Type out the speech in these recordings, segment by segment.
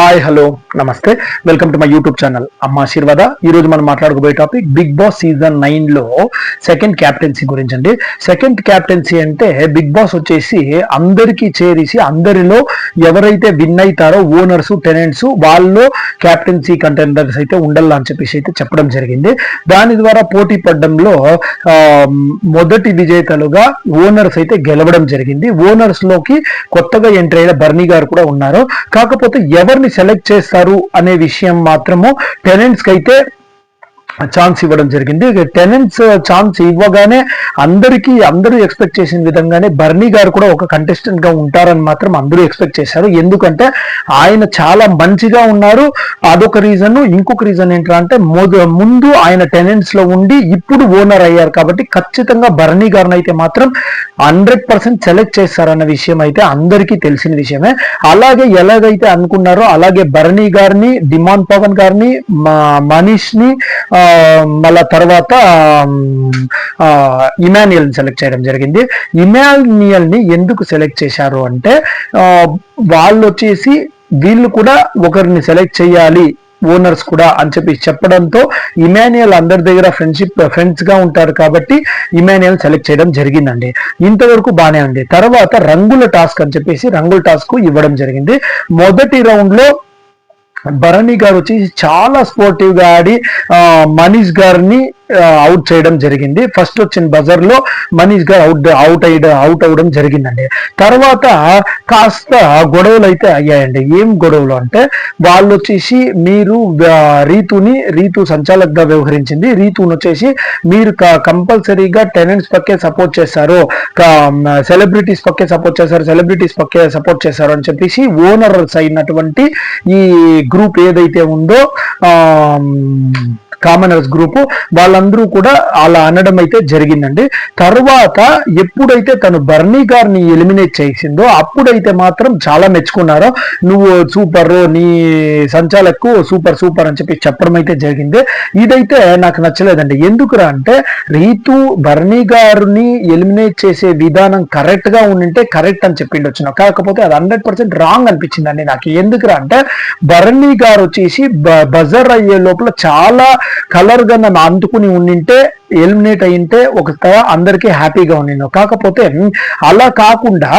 Hi hello నమస్తే. Welcome to my YouTube channel Amma Ashirvada ఈ రోజు మనం మాట్లాడుకోబోయే టాపిక్ బిగ్ బాస్ సీజన్ నైన్లో సెకండ్ క్యాప్టెన్సీ గురించి అండి. సెకండ్ క్యాప్టెన్సీ అంటే బిగ్ బాస్ వచ్చేసి అందరికీ చేరిసి అందరిలో ఎవరైతే విన్ అవుతారో ఓనర్స్ టెనెంట్స్ వాళ్ళు క్యాప్టెన్సీ కంటెండర్స్ అయితే ఉండాలని అని చెప్పేసి అయితే చెప్పడం జరిగింది. దాని ద్వారా పోటీ పడడంలో మొదటి విజేతలుగా ఓనర్స్ అయితే గెలవడం జరిగింది. ఓనర్స్లోకి కొత్తగా ఎంటర్ అయిన బర్నీ గారు కూడా ఉన్నారు. కాకపోతే ఎవరిని సెలెక్ట్ చేస్తారు అనే విషయం మాత్రము టెనెంట్స్కి అయితే ఛాన్స్ ఇవ్వడం జరిగింది. టెనెంట్స్ ఛాన్స్ uh, ఇవ్వగానే అందరికీ అందరూ ఎక్స్పెక్ట్ చేసిన విధంగానే బర్నీ గారు కూడా ఒక కంటెస్టెంట్గా ఉంటారని మాత్రం అందరూ ఎక్స్పెక్ట్ చేశారు. ఎందుకంటే ఆయన చాలా మంచిగా ఉన్నారు. అదొక రీజన్ ఇంకొక రీజన్ ఏంటంటే మొద- ముందు ఆయన టెనెంట్స్లో ఉండి ఇప్పుడు ఓనర్ అయ్యారు కాబట్టి ఖచ్చితంగా బర్నీ గారిని అయితే మాత్రం హండ్రెడ్ పర్సెంట్ సెలెక్ట్ చేస్తారన్న విషయం అయితే అందరికీ తెలిసిన విషయమే. అలాగే ఎలాగైతే అనుకున్నారో అలాగే బర్నీ గారిని డిమాండ్ పవన్ గారిని మా- మనీష్ని ఆ, మళ్ళా తర్వాత ఇమాన్యుయల్ని సెలెక్ట్ చేయడం జరిగింది. ఇమాన్యుయల్ని ఎందుకు సెలెక్ట్ చేశారు అంటే వాళ్ళు వచ్చేసి వీళ్ళు కూడా ఒకరిని సెలెక్ట్ చేయాలి ఓనర్స్ కూడా అని చెప్పి చెప్పడంతో ఇమాన్యుయల్ అందరి దగ్గర ఫ్రెండ్షిప్ ఫ్రెండ్స్గా ఉంటారు కాబట్టి ఇమాన్యుయల్ సెలెక్ట్ చేయడం జరిగిందండి. ఇంతవరకు బానే ఉంది. తర్వాత రంగుల టాస్క్ అని చెప్పేసి రంగుల టాస్క్ ఇవ్వడం జరిగింది. మొదటి రౌండ్లో భరణి గారు వచ్చి చాలా స్పోర్టివ్గా ఆడి మనీష్ గారిని అవుట్ చేయడం జరిగింది. ఫస్ట్ వచ్చిన బజర్లో మనీష్ గారు అవుట్ అవుట్ అయ్యడం అవుట్ అవ్వడం జరిగిందండి. తర్వాత కాస్త గొడవలు అయితే అయ్యాయండి. ఏం గొడవలు అంటే వాళ్ళు వచ్చేసి మీరు రీతుని రీతు సంచాలకుగా వ్యవహరించింది. రీతుని వచ్చేసి మీరు కంపల్సరీగా టెనెంట్స్ పక్కే సపోర్ట్ చేస్తారు సెలబ్రిటీస్ పక్కే సపోర్ట్ చేస్తారు సెలబ్రిటీస్ పక్కే సపోర్ట్ చేస్తారు అని చెప్పేసి ఓనర్స్ అయినటువంటి ఈ గ్రూప్ ఏదైతే ఉందో కామనర్స్ గ్రూప్ వాళ్ళందరూ కూడా అలా అనడం అయితే జరిగిందండి. తర్వాత ఎప్పుడైతే తను బర్నీ గారిని ఎలిమినేట్ చేసిందో అప్పుడైతే మాత్రం చాలా మెచ్చుకున్నారో. నువ్వు సూపర్ నీ సంచాలకు సూపర్ సూపర్ అని చెప్పి చెప్పడం అయితే జరిగింది. ఇదైతే నాకు నచ్చలేదండి. ఎందుకురా అంటే రీతు బర్నీ గారిని ఎలిమినేట్ చేసే విధానం కరెక్ట్గా ఉండింటే కరెక్ట్ అని చెప్పిండొచ్చు కాకపోతే అది హండ్రెడ్ పర్సెంట్ రాంగ్ అనిపించిందండి నాకు. ఎందుకురా అంటే బర్నీ గారు వచ్చేసి బ- బజర్ అయ్యే లోపల చాలా కలర్గా నన్ను అందుకుని ఉండింటే ఎలిమినేట్ అయింటే ఒక అందరికీ హ్యాపీగా ఉండింది కాకపోతే అలా కాకుండా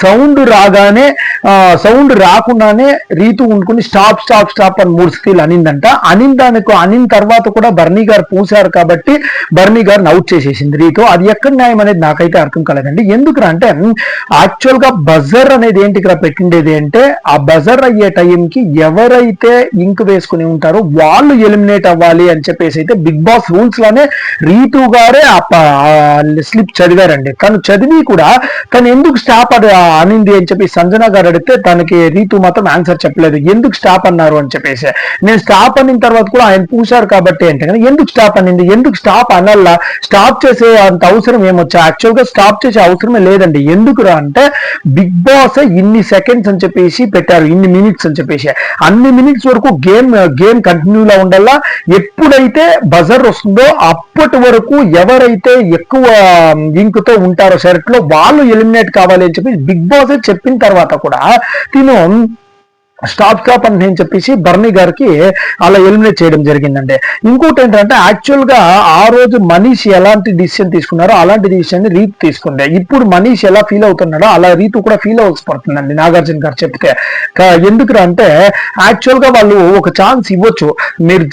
సౌండ్ రాగానే సౌండ్ రాకుండానే రీతు ఉండుకుని స్టాప్ స్టాప్ స్టాప్ అని మూడు స్థితిలు అనిందంట. అనిందానికి అనిన తర్వాత కూడా బర్నీ గారు పూసారు కాబట్టి బర్నీ గారిని అవుట్ చేసేసింది రీతు. అది ఎక్కడ న్యాయం అనేది నాకైతే అర్థం కాలేదండి. ఎందుకు అంటే యాక్చువల్గా బజర్ అనేది ఏంటి ఇక్కడ పెట్టిండేది అంటే ఆ బజర్ అయ్యే టైంకి ఎవరైతే ఇంక్ వేసుకుని ఉంటారో వాళ్ళు ఎలిమినేట్ అవ్వాలి అని చెప్పేసి అయితే బిగ్ బాస్ రూల్స్లోనే రీతు గారే ఆ స్లిప్ చదివారండి. తను చదివి కూడా తను ఎందుకు స్టాప్ అది అనింది అని చెప్పి సంజన గారు అడిగితే తనకి రీతు మాత్రం ఆన్సర్ చెప్పలేదు. ఎందుకు స్టాప్ అన్నారు అని చెప్పేసి. నేను స్టాప్ అనిన తర్వాత కూడా ఆయన పూశారు కాబట్టి అంటే కానీ ఎందుకు స్టాప్ అనింది? ఎందుకు స్టాప్ అనల్లా? స్టాప్ చేసే అంత అవసరం ఏమొచ్చా? యాక్చువల్గా స్టాప్ చేసే అవసరమే లేదండి. ఎందుకురా అంటే బిగ్ బాస్ ఇన్ని సెకండ్స్ అని చెప్పేసి పెట్టారు ఇన్ని మినిట్స్ అని చెప్పేసి. అన్ని మినిట్స్ వరకు గేమ్ గేమ్ కంటిన్యూలా ఉండాలా ఎప్పుడైతే బజర్ వస్తుందో అప్పటి వరకు ఎవరైతే ఎక్కువ ఇంకుతో ఉంటారో షర్ట్లో వాళ్ళు ఎలిమినేట్ కావాలి అని చెప్పి బిగ్ బాస్ చెప్పిన తర్వాత కూడా తిను స్టాప్ కాప్ అని నేను చెప్పేసి బర్నీ గారికి అలా ఎలిమినేట్ చేయడం జరిగిందండి. ఇంకోటి ఏంటంటే యాక్చువల్గా ఆ రోజు మనీష్ ఎలాంటి డిసిషన్ తీసుకున్నారో అలాంటి డిసిషన్ రీతు తీసుకుంది. ఇప్పుడు మనీష్ ఎలా ఫీల్ అవుతున్నాడో అలా రీతు కూడా ఫీల్ అవ్వాల్సి పడుతుందండి నాగార్జున గారు చెప్తే. ఎందుకు ఎందుకురా అంటే యాక్చువల్గా వాళ్ళు ఒక ఛాన్స్ ఇవ్వచ్చు. మీరు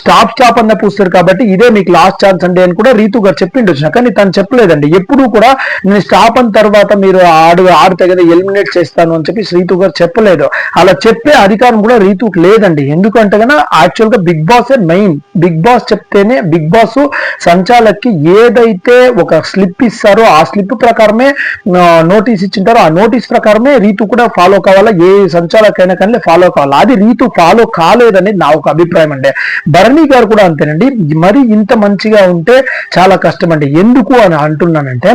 స్టాప్ స్టాప్ అన్న పూస్తారు కాబట్టి ఇదే మీకు లాస్ట్ ఛాన్స్ అండి అని కూడా రీతు గారు చెప్పిండొచ్చు కానీ తను చెప్పలేదండి. ఎప్పుడు కూడా నేను స్టాప్ అన్న తర్వాత మీరు ఆడు ఆడితే కదా ఎలిమినేట్ చేస్తాను అని చెప్పి రీతు గారు చెప్పలేదు. అలా చెప్పే అధికారం కూడా రీతుకు లేదండి. ఎందుకంటే కన్నా యాక్చువల్గా Bigg Boss main Bigg Boss చెప్తేనే బిగ్ బాస్ సంచాలక్కి ఏదైతే ఒక స్లిప్ ఇస్తారో ఆ స్లిప్ ప్రకారమే నోటీస్ ఇచ్చింటారో ఆ నోటీస్ ప్రకారమే రీతు కూడా ఫాలో కావాలా? ఏ సంచాలకైనా కానీ ఫాలో కావాలా? అది రీతు ఫాలో కాలేదని నా ఒక అభిప్రాయం అండి. భరణి గారు కూడా అంతేనండి. మరి ఇంత మంచిగా ఉంటే చాలా కష్టం అండి ఎందుకు అని అంటున్నానంటే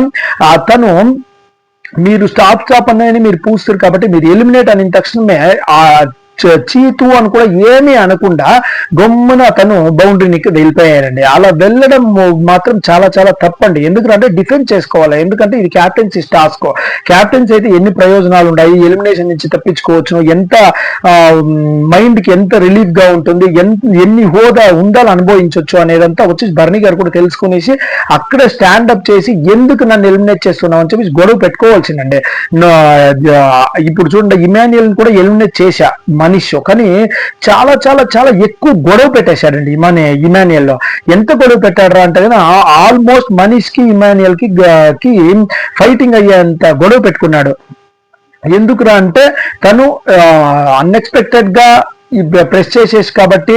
తను మీరు స్టాప్ స్టాప్ అన్నాయని మీరు పూస్తారు కాబట్టి మీరు ఎలిమినేట్ అని తక్షణమే ఆ చీతు అని కూడా ఏమీ అనకుండా గమ్మున అతను బౌండరీనికి వెళ్ళిపోయారండి అలా వెళ్ళడం మాత్రం చాలా చాలా తప్పండి. ఎందుకంటే డిఫెండ్ చేసుకోవాలి. ఎందుకంటే ఇది క్యాప్టెన్సీ టాస్క్ క్యాప్టెన్సీ అయితే ఎన్ని ప్రయోజనాలు ఉన్నాయి ఎలిమినేషన్ నుంచి తప్పించుకోవచ్చు ఎంత మైండ్కి ఎంత రిలీఫ్గా ఉంటుంది? ఎంత ఎన్ని హోదా ఉండాలి అనుభవించవచ్చు అనేదంతా వచ్చేసి భరణి గారు కూడా తెలుసుకునేసి అక్కడ స్టాండప్ చేసి ఎందుకు నన్ను ఎలిమినేట్ చేస్తున్నావు అని చెప్పి గొడవ పెట్టుకోవాల్సిందండి. ఇప్పుడు చూడండి ఇమాన్యుయల్ కూడా ఎలిమినేట్ చేశా. మనిషి. కానీ చాలా చాలా చాలా ఎక్కువ గొడవ పెట్టేశాడండి ఇమాని ఇమాన్యుయల్లో ఎంత గొడవ పెట్టాడు అంటే ఆల్మోస్ట్ మనిషికి ఇమానియల్కి కి ఫైటింగ్ అయ్యేంత గొడవ పెట్టుకున్నాడు. ఎందుకురా అంటే తను అన్ఎక్స్పెక్టెడ్గా ప్రెస్ చేసేసి కాబట్టి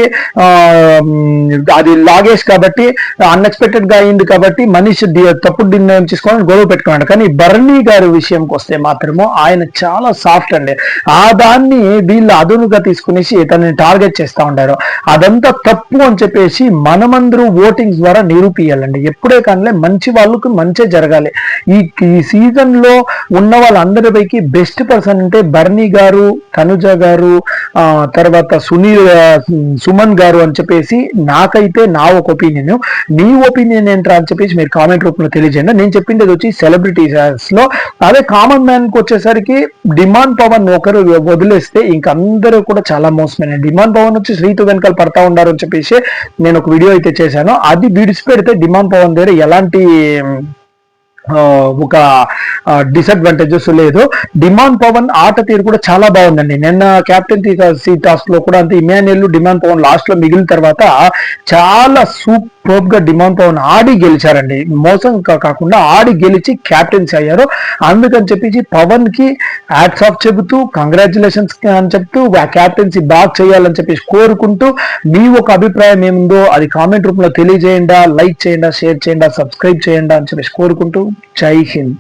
అది లాగేసి కాబట్టి అన్ఎక్స్పెక్టెడ్గా అయింది కాబట్టి మనిషి తప్పుడు నిర్ణయం తీసుకోవాలని గొడవ పెట్టుకున్నాడు. కానీ బర్నీ గారి విషయంకి వస్తే మాత్రము ఆయన చాలా సాఫ్ట్ అండి. ఆ దాన్ని వీళ్ళు అదునుగా తీసుకునేసి తనని టార్గెట్ చేస్తా ఉండారు. అదంతా తప్పు అని చెప్పేసి మనమందరూ ఓటింగ్స్ ద్వారా నిరూపియాలండి. ఎప్పుడే కానీ మంచి వాళ్ళకు మంచే జరగాలి. ఈ ఈ సీజన్లో ఉన్న వాళ్ళందరిపైకి బెస్ట్ పర్సన్ అంటే బర్నీ గారు తనుజ గారు తర్వాత తర్వాత సునీల్ సుమన్ గారు అని చెప్పేసి నాకైతే నా ఒక ఒపీనియన్ నీ ఒపీనియన్ ఏంట్రా అని చెప్పేసి మీరు కామెంట్ రూపంలో తెలియజేయండి. నేను చెప్పింది వచ్చి సెలబ్రిటీస్లో. అదే కామన్ మ్యాన్కి వచ్చేసరికి డిమాండ్ పవన్ ఒకరు వదిలేస్తే ఇంక అందరూ కూడా చాలా మోసమైన డిమాండ్ పవన్ వచ్చి శ్రీతు వెనకాల పడతా ఉన్నారు అని చెప్పేసి నేను ఒక వీడియో అయితే చేశాను. అది విడిచిపెడితే డిమాండ్ పవన్ దగ్గర ఎలాంటి ఒక డిసడ్వాంటేజెస్ లేదు. డిమాండ్ పవన్ ఆట తీరు కూడా చాలా బాగుందండి. నిన్న క్యాప్టెన్ సీ టాస్క్లో కూడా అంతే. ఇమాన్యుల్ డిమాండ్ పవన్ లాస్ట్లో మిగిలిన తర్వాత చాలా సూపర్ గా డిమాండ్ పవన్ ఆడి గెలిచారండి. మోసం కాకుండా ఆడి గెలిచి క్యాప్టెన్సీ అయ్యారు. అందుకని చెప్పేసి పవన్కి యాడ్స్ ఆఫ్ చెబుతూ కంగ్రాచులేషన్స్ అని చెప్తూ ఆ క్యాప్టెన్సీ బాగా చేయాలని చెప్పేసి కోరుకుంటూ మీ ఒక అభిప్రాయం ఏముందో అది కామెంట్ రూపంలో తెలియజేయండి లైక్ చేయండి షేర్ చేయండి సబ్స్క్రైబ్ చేయండి అని చెప్పేసి కోరుకుంటూ జై హింద్.